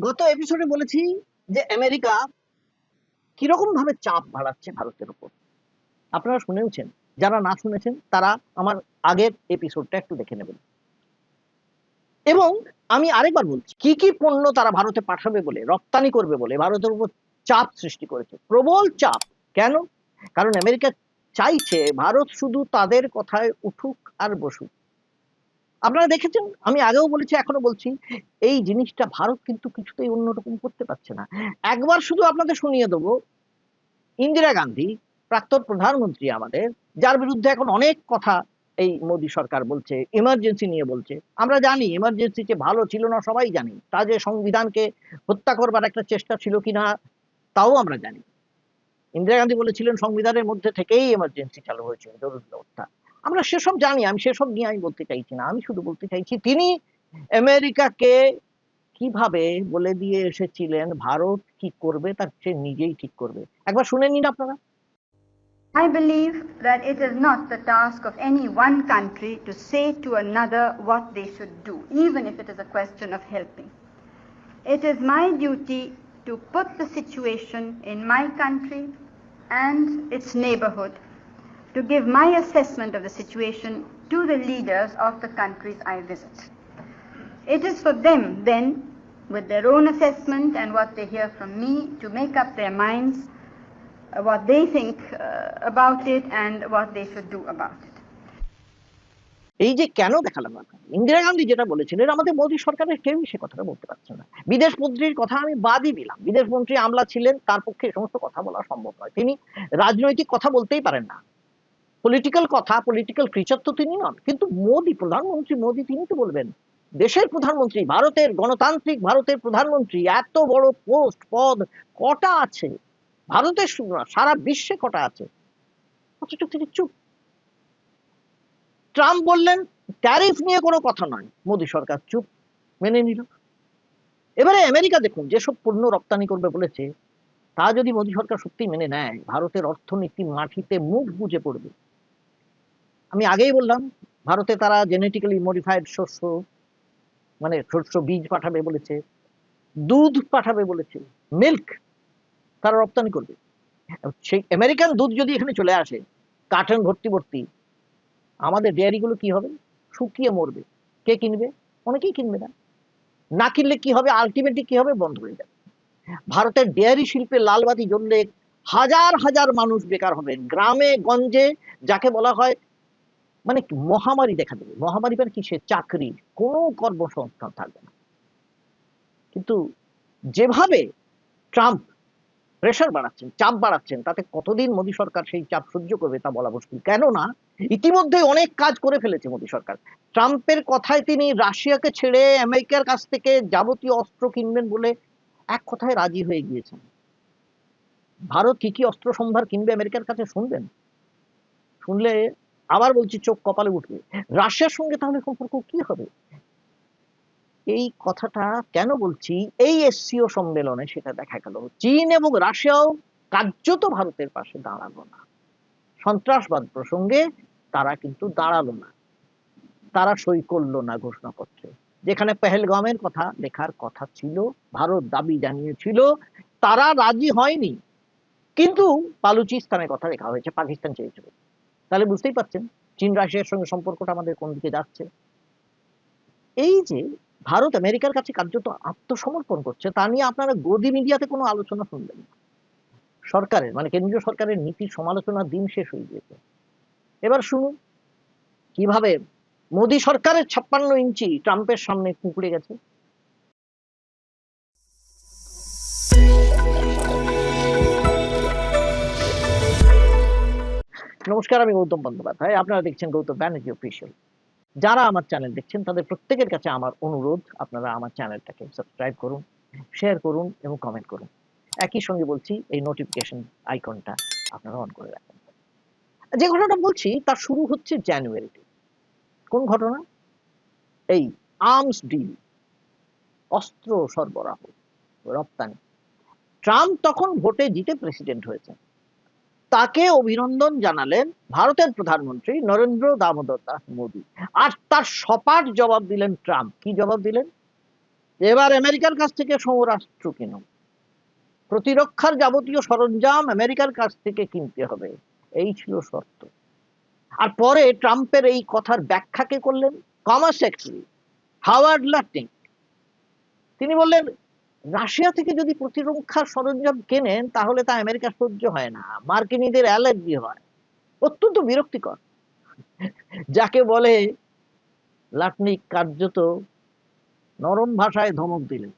গত এপিসোডে বলেছি যে আমেরিকা কীরকম ভাবে চাপ বাড়াচ্ছে ভারতের উপর। আপনারা শুনেওছেন, যারা না শুনেছেন, তারা আমার আগের এপিসোডটা একটু দেখে নেবেন। এবং আমি আরেকবার বলছি, কি কি পণ্য তারা ভারতে পাঠাবে বলে, রপ্তানি করবে বলে ভারতের উপর চাপ সৃষ্টি করেছে? প্রবল চাপ। কেন? কারণ আমেরিকা চাইছে ভারত শুধু তাদের কথায় উঠুক আর বসুক। আপনারা দেখেছেন? আমি আগেও বলেছি এখনও বলছি, এই জিনিসটা ভারত কিন্তু কিছুতেই অন্যরকম করতে পারছে না। একবার শুধু আপনাদের শুনিয়ে দেবো, ইন্দিরা গান্ধী, প্রাক্তন প্রধানমন্ত্রী আমাদের, যার বিরুদ্ধে এখন অনেক কথা এই মোদী সরকার বলছে ইমার্জেন্সি নিয়ে বলছে। আমরা জানি ইমার্জেন্সি যে ভালো ছিল না, সবাই জানি। তা যে সংবিধানকে হত্যা করবার একটা চেষ্টা ছিল কিনা তাও আমরা জানি। ইন্দিরা গান্ধী বলেছিলেন, সংবিধানের মধ্যে থেকেই এমার্জেন্সি চালু হয়েছিল, জরুরি অবস্থা আমরা সেসব জানি আমি সেসব নিয়ে আমি বলতে চাইছি না আমি শুধু বলতে চাইছি তিনি আমেরিকাকে কীভাবে বলে দিয়ে এসেছিলেন ভারত কি করবে তার সে নিজেই ঠিক করবে একবার শুনে নিন আপনারা I believe that it is not the task of any one country to say to another what they should do, even if it is a question of helping. It is my duty to put the situation in my country and its neighborhood, to give my assessment of the situation to the leaders of the countries I visit. It is for them then, with their own assessment and what they hear from me, to make up their minds uh, what they think uh, about it and what they should do about it. এই যে কেন দেখালাম না ইন্দিরা গান্ধী যেটা বলেছিলেন আমাদের মোদী সরকারের কেউই সে কথাটা বলতে পারছে না বিদেশ মন্ত্রীর কথা আমি বাদই দিলাম বিদেশ মন্ত্রী আমলা ছিলেন তার পক্ষে সমস্ত কথা বলা সম্ভব নয় তিনি রাজনৈতিক কথা বলতেই পারেন না পলিটিক্যাল কথা পলিটিক্যাল ক্রিচার তো তিনি নন। কিন্তু মোদী, প্রধানমন্ত্রী মোদী তিনি তো বলবেন, দেশের প্রধানমন্ত্রী, ভারতের গণতান্ত্রিক ভারতের প্রধানমন্ত্রী, এত বড় পোস্ট পদ কটা আছে? ভারতের সারা বিশ্বে কটা আছে? অথচ তিনি চুপ। ট্রাম্প বললেন ট্যারিফ নিয়ে কোনো কথা নয়। মোদী সরকার চুপ, মেনে নিল। এবারে আমেরিকা দেখুন, যেসব পণ্য রপ্তানি করবে বলেছে, তা যদি মোদী সরকার সত্যি মেনে নেয়, ভারতের অর্থনীতি মাটিতে মুখ বুঝে পড়বে। আমি আগেই বললাম, ভারতে তারা জেনেটিক্যালি মডিফাইড শস্য মানে শস্য বীজ পাঠাবে বলেছে, দুধ পাঠাবে বলেছে মিল্ক তারা রপ্তানি করবে। সেই আমেরিকান দুধ যদি এখানে চলে আসে কার্টন ভর্তি ভর্তি আমাদের ডেয়ারি গুলো কি হবে? শুকিয়ে মরবে। কে কিনবে? অনেকেই কিনবে না। না কিনলে কি হবে? আলটিমেটলি কি হবে? বন্ধ হয়ে যাবে। ভারতের ডেয়ারি শিল্পে লালবাতি জ্বললে হাজার হাজার মানুষ বেকার হবেন। গ্রামে, গঞ্জে, যাকে বলা হয় মানে মহামারী দেখা দেবে। মহামারী মানে কি, সে চাকরি, কোনো কর্মসংস্থান থাকবে না। কিন্তু যেভাবে ট্রাম্প প্রেশার বাড়াচ্ছেন, চাপ বাড়াচ্ছেন, তাতে কতদিন মোদী সরকার সেই চাপ সহ্য করবে তা বলা মুশকিল। কেননা ইতিমধ্যে অনেক কাজ করে ফেলেছে মোদী সরকার। ট্রাম্পের কথায় তিনি রাশিয়াকে ছেড়ে আমেরিকার কাছ থেকে যাবতীয় অস্ত্র কিনবেন বলে এক কথায় রাজি হয়ে গিয়েছেন। ভারত কি কি অস্ত্র সম্ভার কিনবে আমেরিকার কাছে শুনবেন? শুনলে আবার বলছি চোখ কপালে উঠবে। রাশিয়ার সঙ্গে তাহলে সম্পর্ক কি হবে? এই কথাটা কেন বলছি? এই এসসিও সম্মেলনে সেটা দেখা গেল। চীন এবং রাশিয়াও কার্যত ভারতের পাশে দাঁড়াল না। সন্ত্রাসবাদ প্রসঙ্গে তারা কিন্তু দাঁড়াল না। তারা সই করল না ঘোষণাপত্রে। যেখানে পেহেলগামের কথা লেখার কথা ছিল, ভারত দাবি জানিয়েছিল, তারা রাজি হয়নি। কিন্তু বালুচিস্তানের কথা লেখা হয়েছে, পাকিস্তান চেয়েছিল। তাহলে বুঝতেই পারছেন চীন রাশিয়ার সঙ্গে সম্পর্কটা আমাদের কোন দিকে যাচ্ছে। এই যে ভারত আমেরিকার কাছে কার্যত আত্মসমর্পণ করছে, তা নিয়ে আপনারা গদি মিডিয়াতে কোনো আলোচনা শুনবেন না। সরকারের মানে কেন্দ্রীয় সরকারের নীতির সমালোচনা দিন শেষ হয়ে গিয়েছে। এবার শুনুন, কীভাবে মোদী সরকারের ছাপ্পান্ন ইঞ্চি ট্রাম্পের সামনে কুঁকড়ে গেছে। নমস্কার, আমি গৌতম বন্দ্যোপাধ্যায়। আপনারা দেখছেন গৌতম ব্যানার্জি অফিসিয়াল যারা আমার চ্যানেল দেখছেন, তাদের প্রত্যেকের কাছে আমার অনুরোধ, আপনারা আমার চ্যানেলটাকে সাবস্ক্রাইব করুন শেয়ার করুন এবং কমেন্ট করুন। একই সঙ্গে বলছি, এই নোটিফিকেশন আইকনটা আপনারা অন করে রাখবেন যে ঘটনাটা বলছি তার শুরু হচ্ছে জানুয়ারিতে কোন ঘটনা? এই আর্মস ডিল অস্ত্র সরবরাহ, রপ্তানি। ট্রাম্প তখন ভোটে জিতে প্রেসিডেন্ট হয়েছেন। তাকে অভিনন্দন জানালেন ভারতের প্রধানমন্ত্রী নরেন্দ্র দামোদর দাস মোদী। আর তার সপাট জবাব দিলেন ট্রাম্প। কি জবাব দিলেন? এবার আমেরিকার কাছ থেকে সমরাষ্ট্র কেন প্রতিরক্ষার যাবতীয় সরঞ্জাম আমেরিকার কাছ থেকে কিনতে হবে। এই ছিল শর্ত। আর পরে ট্রাম্পের এই কথার ব্যাখ্যা কে করলেন? কমার্স সেক্রেটারি হাওয়ার্ড লাটিং তিনি বললেন রাশিয়া থেকে যদি প্রতিরক্ষার সরঞ্জাম কেনেন, তাহলে তা আমেরিকা সহ্য হয় না। মার্কিনীদের অ্যালার্জি হয়। অত্যন্ত বিরক্তিকর। যাকে বলে লাটনিক কার্যত নরম ভাষায় ধমক দিলেন।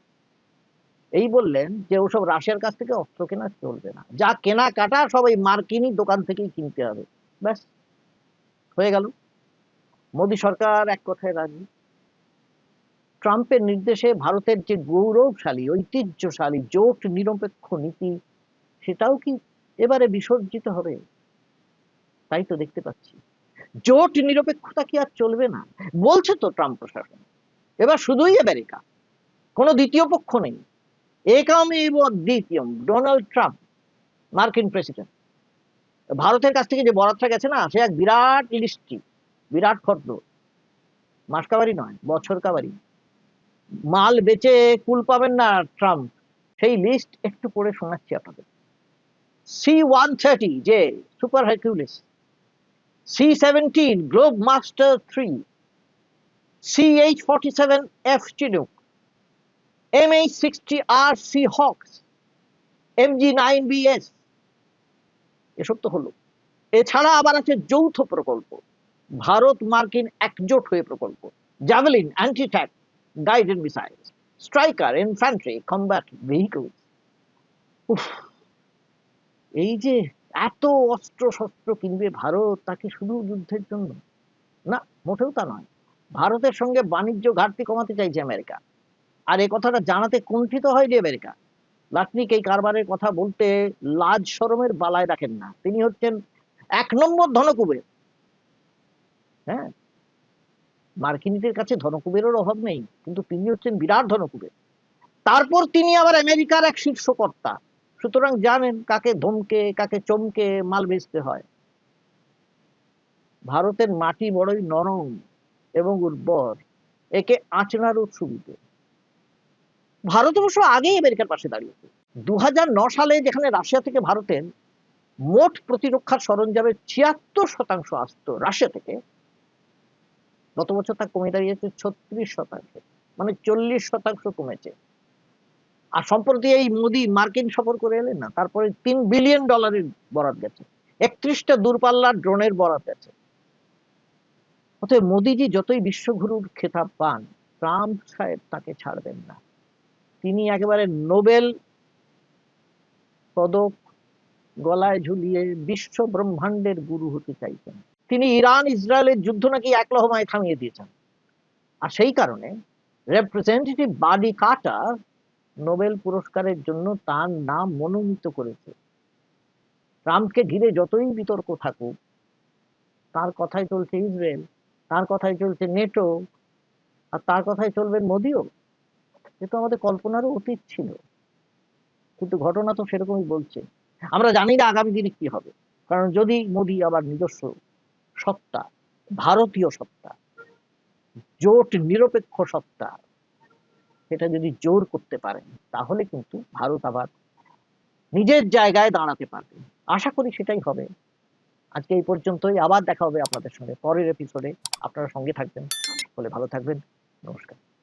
এই বললেন যে, ওসব রাশিয়ার কাছ থেকে অস্ত্র কেনা চলবে না। যা কেনা কাটা এই মার্কিনী দোকান থেকেই কিনতে হবে। ব্যাস, হয়ে গেল। মোদী সরকার এক কথায় রাজি। ট্রাম্পের নির্দেশে ভারতের যে গৌরবশালী, ঐতিহ্যশালী জোট নিরপেক্ষ নীতি, সেটাও কি এবারে বিসর্জিত হবে? তাই তো দেখতে পাচ্ছি। জোট নিরপেক্ষতা কি আর চলবে না? বলছে তো ট্রাম্প প্রশাসন। এবার শুধুই আমেরিকা। কোনো দ্বিতীয় পক্ষ নেই। একাম এব দ্বিতীয় ডোনাল্ড ট্রাম্প, মার্কিন প্রেসিডেন্ট। ভারতের কাছ থেকে যে বরাতটা গেছে না, সে এক বিরাট লিস্টি বিরাট ফর্দ মাস কাবারি নয়, বছর কাবারি মাল বেচে কুল পাবেন না ট্রাম্প? সেই লিস্ট একটু পড়ে শোনাচ্ছি আপনাদের। সি ওয়ান থার্টি যে super Hercules C seventeen Globemaster three C H forty seven F Chinook M H sixty R Seahawks M G nine BS এসব তো হলো। এছাড়া আবার আছে যৌথ প্রকল্প। ভারত মার্কিন একজোট হয়ে প্রকল্প। Javelin anti tank guided missiles Stryker infantry combat vehicles এই যে এত অস্ত্র শস্ত্র কিনবে ভারত তাকে শুধু যুদ্ধের জন্য? না, মোটেও তা নয়। ভারতের সঙ্গে বাণিজ্য ঘাটতি কমাতে চাইছে আমেরিকা। আর এই কথাটা জানাতে কুণ্ঠিত হয়নি আমেরিকা। লাটনিক এই কারবারের কথা বলতে লাজ শরমের বালায় রাখেন না। তিনি হচ্ছেন এক নম্বর ধনকুবের। হ্যাঁ মার্কিনীদের কাছে ধনকুবেরের অভাব নেই, কিন্তু তিনি হচ্ছেন বিরাট ধনকুবের। তারপর তিনি আবার আমেরিকার এক শীর্ষকর্তা। সুতরাং জানেন কাকে ধমকে, কাকে চমকে মাল বেচতে হয়। ভারতের মাটি বড়ই নরম এবং উর্বর, একে আঁচড়ারও সুবিধে। ভারত অবশ্য আগেই আমেরিকার পাশে দাঁড়িয়েছে। দু সালে যেখানে রাশিয়া থেকে ভারতের মোট প্রতিরক্ষার সরঞ্জামের ছিয়াত্তর শতাংশ আসতো রাশিয়া থেকে গত বছর তা কমে দাঁড়িয়েছে ছত্রিশ শতাংশ মানে চল্লিশ শতাংশ কমেছে। আর সম্প্রতি এই মোদি মার্কিন সফর করে এলেন না, তারপরে তিন বিলিয়ন ডলারের বরাদ গেছে। একত্রিশটা দূরপাল্লার ড্রোনের বরাদ গেছে। অতএব মোদীজি যতই বিশ্বগুরুর খেতাব পান, ট্রাম্প সাহেব তাকে ছাড়বেন না। তিনি একেবারে নোবেল পদক গলায় ঝুলিয়ে বিশ্ব ব্রহ্মাণ্ডের গুরু হতে চাইছেন। তিনি ইরান, ইসরায়েলের যুদ্ধ নাকি এক লহমায় থামিয়ে দিয়েছেন। আর সেই কারণে রেপ্রেজেন্টেটিভ বাডি কাটার নোবেল পুরস্কারের জন্য তার নাম মনোনীত করেছে। ট্রাম্পকে ঘিরে যতই বিতর্ক থাকুক, তার কথাই চলছে ইসরায়েল, তার কথাই চলছে নেটো, আর তার কথাই চলবেন মোদিও। এ তো আমাদের কল্পনারও অতীত ছিল। কিন্তু ঘটনা তো সেরকমই বলছে। আমরা জানি না আগামী দিনে কি হবে। কারণ যদি মোদি আবার নিজস্ব সত্তা, ভারতীয় সত্তা, জোট নিরপেক্ষ সত্তা, সেটা যদি জোর করতে পারেন, তাহলে কিন্তু ভারত আবার নিজের জায়গায় দাঁড়াতে পারবে। আশা করি সেটাই হবে। আজকে এই পর্যন্তই। আবার দেখা হবে আপনাদের সঙ্গে। পরের এপিসোডে আপনারা সঙ্গে থাকবেন। বলে ভালো থাকবেন। নমস্কার।